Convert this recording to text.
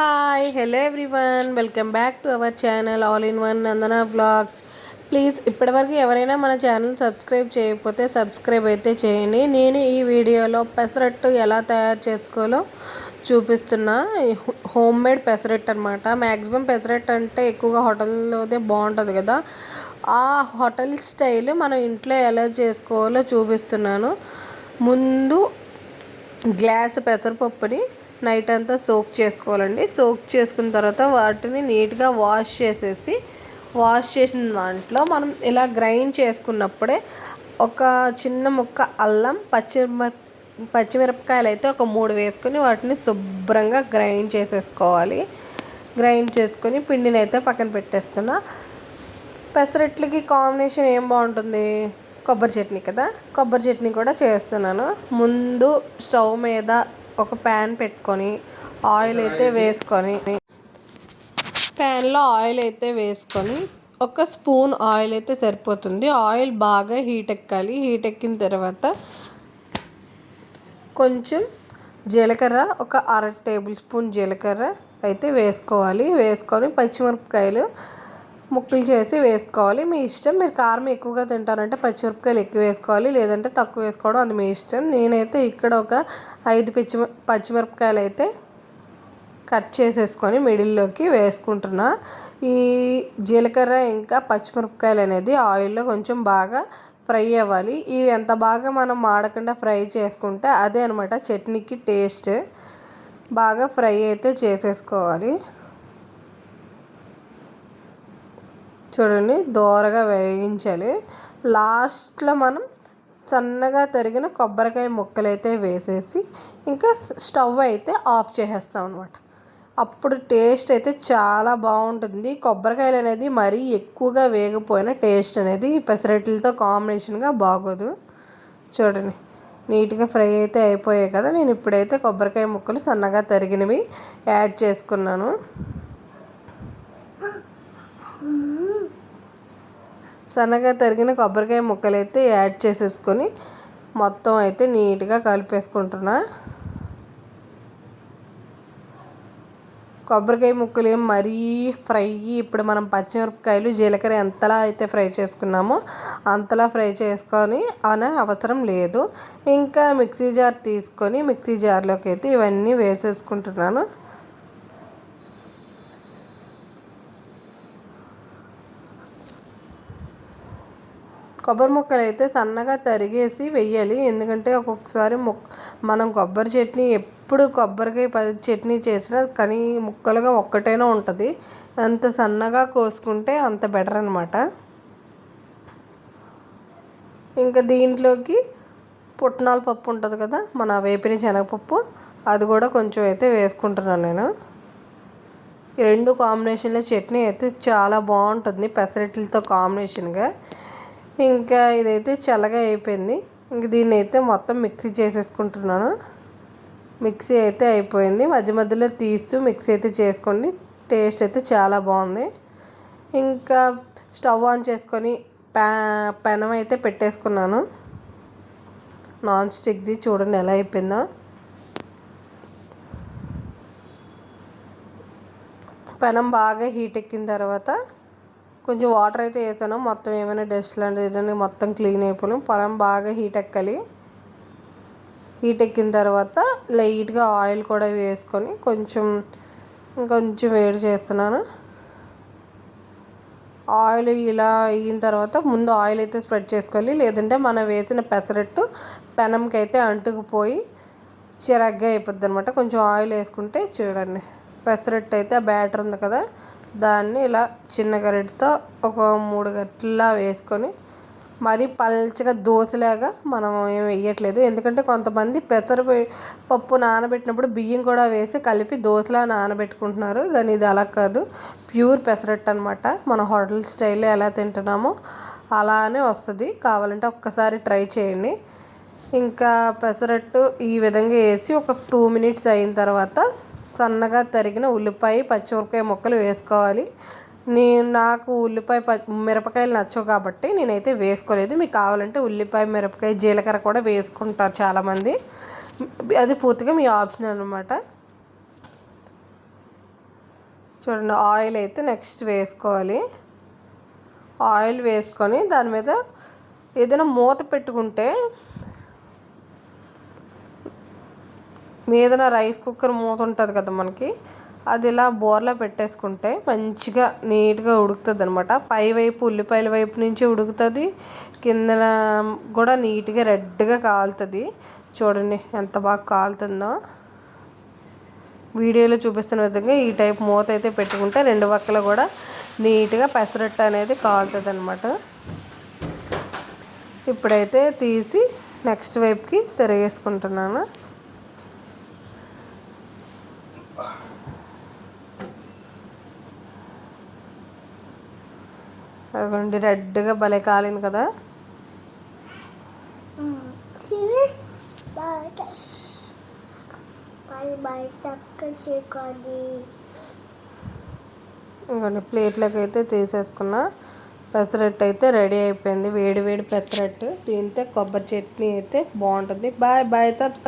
Hi hello everyone welcome back to our channel all in one Nandana blogs please ఇప్పటివరకు ఎవరైనా మన channel subscribe చేయకపోతే subscribe అయితే చేయండి. నేను ఈ వీడియోలో పెసరట్టు ఎలా తయారు చేసుకోవాలో చూపిస్తున్నా. హోమ్ మేడ్ పెసరట్టు అనమాట మ్యాక్సిమం పెసరట్టు అంటే ఎక్కువగా హోటల్లోదే బాగుంటుంది కదా. ఆ హోటల్ స్టైల్ మనం ఇంట్లో ఎలా చేసుకోవాలో చూపిస్తున్నాను. ముందు గ్లాస్ పెసరపప్పుని నైట్ అంతా సోక్ చేసుకోవాలండి. సోక్ చేసుకున్న తర్వాత వాటిని నీట్గా వాష్ చేసేసి వాష్ చేసిన దాంట్లో మనం ఇలా గ్రైండ్ చేసుకున్నప్పుడే ఒక చిన్న ముక్క అల్లం పచ్చిమిర పచ్చిమిరపకాయలు అయితే ఒక మూడు వేసుకొని వాటిని శుభ్రంగా గ్రైండ్ చేసేసుకోవాలి. గ్రైండ్ చేసుకొని పిండిని అయితే పక్కన పెట్టేస్తున్నా. పెసరట్లకి కాంబినేషన్ ఏం బాగుంటుంది? కొబ్బరి చట్నీ కదా? కొబ్బరి చట్నీ కూడా చేస్తున్నాను. ముందు స్టవ్ మీద ఒక ప్యాన్ పెట్టుకొని ఆయిల్ అయితే వేసుకొని ప్యాన్లో ఆయిల్ అయితే వేసుకొని ఒక స్పూన్ ఆయిల్ అయితే సరిపోతుంది. ఆయిల్ బాగా హీట్ ఎక్కాలి. హీట్ ఎక్కిన తర్వాత కొంచెం జీలకర్ర ఒక అర టేబుల్ స్పూన్ జీలకర్ర అయితే వేసుకోవాలి. వేసుకొని పచ్చిమిరపకాయలు ముక్కలు చేసి వేసుకోవాలి. మీ ఇష్టం. మీరు కారం ఎక్కువగా తింటారంటే పచ్చిమిరపకాయలు ఎక్కువ వేసుకోవాలి. లేదంటే తక్కువ వేసుకోవడం అది మీ ఇష్టం. నేనైతే ఇక్కడ ఒక ఐదు పిచ్చి పచ్చిమిరపకాయలు అయితే కట్ చేసేసుకొని మిడిల్లోకి వేసుకుంటున్నా. ఈ జీలకర్ర ఇంకా పచ్చిమిరపకాయలు అనేది ఆయిల్లో కొంచెం బాగా ఫ్రై అవ్వాలి. ఇవి ఎంత బాగా మనం మాడకుండా ఫ్రై చేసుకుంటే అదే అనమాట చట్నీకి టేస్ట్ బాగా ఫ్రై అయితే చేసేసుకోవాలి. చూడండి దోరగా వేయించాలి లాస్ట్లో మనం సన్నగా తరిగిన కొబ్బరికాయ ముక్కలు అయితే వేసేసి ఇంకా స్టవ్ అయితే ఆఫ్ చేసేస్తాం అనమాట అప్పుడు టేస్ట్ అయితే చాలా బాగుంటుంది. కొబ్బరికాయలు అనేది మరీ ఎక్కువగా వేగిపోయిన టేస్ట్ అనేది పెసరట్లతో కాంబినేషన్గా బాగోదు. చూడండి నీట్గా ఫ్రై అయితే అయిపోయాయి కదా. నేను ఇప్పుడైతే కొబ్బరికాయ ముక్కలు సన్నగా తరిగినవి యాడ్ చేసుకున్నాను. సన్నగా తరిగిన కొబ్బరికాయ ముక్కలు అయితే యాడ్ చేసేసుకొని మొత్తం అయితే నీట్గా కలిపేసుకుంటున్నా. కొబ్బరికాయ ముక్కలు ఏం మరీ ఫ్రై ఇప్పుడు మనం పచ్చిమిరపకాయలు జీలకర్ర ఎంతలా అయితే ఫ్రై చేసుకున్నామో అంతలా ఫ్రై చేసుకొని అనే అవసరం లేదు. ఇంకా మిక్సీ జార్ తీసుకొని మిక్సీ జార్లోకి అయితే ఇవన్నీ వేసేసుకుంటున్నాను. కొబ్బరి ముక్కలు అయితే సన్నగా తరిగేసి వెయ్యాలి. ఎందుకంటే ఒక్కొక్కసారి ముక్ మనం కొబ్బరి చట్నీ ఎప్పుడు కొబ్బరికాయ చట్నీ చేసినా కానీ ముక్కలుగా ఒక్కటైనా ఉంటుంది. అంత సన్నగా కోసుకుంటే అంత బెటర్ అనమాట ఇంకా దీంట్లోకి పుట్నాల పప్పు ఉంటుంది కదా మన వేపిన శనగపప్పు అది కూడా కొంచెం అయితే వేసుకుంటున్నాను నేను. ఈ రెండు కాంబినేషన్లో చట్నీ అయితే చాలా బాగుంటుంది పెసరట్లతో కాంబినేషన్గా. ఇంకా ఇదైతే చల్లగా అయిపోయింది. ఇంక దీన్ని అయితే మొత్తం మిక్సీ చేసేసుకుంటున్నాను. మిక్సీ అయితే అయిపోయింది. మధ్య మధ్యలో తీస్తూ మిక్సీ అయితే చేసుకోండి. టేస్ట్ అయితే చాలా బాగుంది. ఇంకా స్టవ్ ఆన్ చేసుకొని పెనం అయితే పెట్టేసుకున్నాను. నాన్ స్టిక్ది చూడండి ఎలా అయిపోయిందో. పెనం బాగా హీట్ ఎక్కిన తర్వాత కొంచెం వాటర్ అయితే వేసాను మొత్తం ఏమైనా డస్ట్ లాంటిది ఏదైనా మొత్తం క్లీన్ అయిపోయాం పొలం బాగా హీట్ ఎక్కాలి. హీట్ ఎక్కిన తర్వాత లైట్గా ఆయిల్ కూడా వేసుకొని కొంచెం కొంచెం వేడి చేస్తున్నాను. ఆయిల్ ఇలా అయిన తర్వాత ముందు ఆయిల్ అయితే స్ప్రెడ్ చేసుకోవాలి. లేదంటే మనం వేసిన పెసరట్టు పెనంకి అయితే అంటుకుపోయి చిరగ్గా అయిపోద్ది అనమాట కొంచెం ఆయిల్ వేసుకుంటే చూడండి పెసరట్టు అయితే ఆ బ్యాటర్ ఉంది కదా. దాన్ని ఇలా చిన్న గరిటతో ఒక మూడు గట్టిలా వేసుకొని మరీ పల్చగా దోశలాగా మనం ఏం వేయట్లేదు. ఎందుకంటే కొంతమంది పెసర పప్పు నానబెట్టినప్పుడు బియ్యం కూడా వేసి కలిపి దోశలా నానబెట్టుకుంటున్నారు. కానీ ఇది అలా కాదు. ప్యూర్ పెసరట్టు అనమాట మన హోటల్ స్టైల్లో ఎలా తింటున్నామో అలానే వస్తుంది. కావాలంటే ఒక్కసారి ట్రై చేయండి. ఇంకా పెసరట్టు ఈ విధంగా వేసి ఒక టూ మినిట్స్ అయిన తర్వాత సన్నగా తరిగిన ఉల్లిపాయ పచ్చిమిరపకాయ ముక్కలు వేసుకోవాలి. నేను నాకు ఉల్లిపాయ ప మిరపకాయలు నచ్చవు కాబట్టి నేనైతే వేసుకోలేదు. మీకు కావాలంటే ఉల్లిపాయ మిరపకాయ జీలకర్ర కూడా వేసుకుంటారు చాలామంది. అది పూర్తిగా మీ ఆప్షన్ అనమాట చూడండి ఆయిల్ అయితే నెక్స్ట్ వేసుకోవాలి. ఆయిల్ వేసుకొని దాని మీద ఏదైనా మూత పెట్టుకుంటే మీదన రైస్ కుక్కర్ మూత ఉంటుంది కదా మనకి అది ఇలా బోర్లో పెట్టేసుకుంటే మంచిగా నీట్గా ఉడుకుతుంది అనమాట పై వైపు ఉల్లిపాయల వైపు నుంచి ఉడుకుతుంది కిందన కూడా నీట్గా రెడ్గా కాలుతుంది. చూడండి ఎంత బాగా కాలుతుందో. వీడియోలో చూపిస్తున్న విధంగా ఈ టైప్ మూత అయితే పెట్టుకుంటే రెండు పక్కల కూడా నీట్గా పెసరట్టు అనేది కాలుతుంది అనమాట ఇప్పుడైతే తీసి నెక్స్ట్ వైపుకి తిరిగేసుకుంటున్నాను. అదిగోండి రెడ్గా భలే కాలింది కదా. ఇంకొన్ని ప్లేట్లోకి అయితే తీసేసుకున్న. పెసరట్టు అయితే రెడీ అయిపోయింది. వేడి వేడి పెసరట్టు. దీంతో కొబ్బరి చట్నీ అయితే బాగుంటుంది. Bye bye sub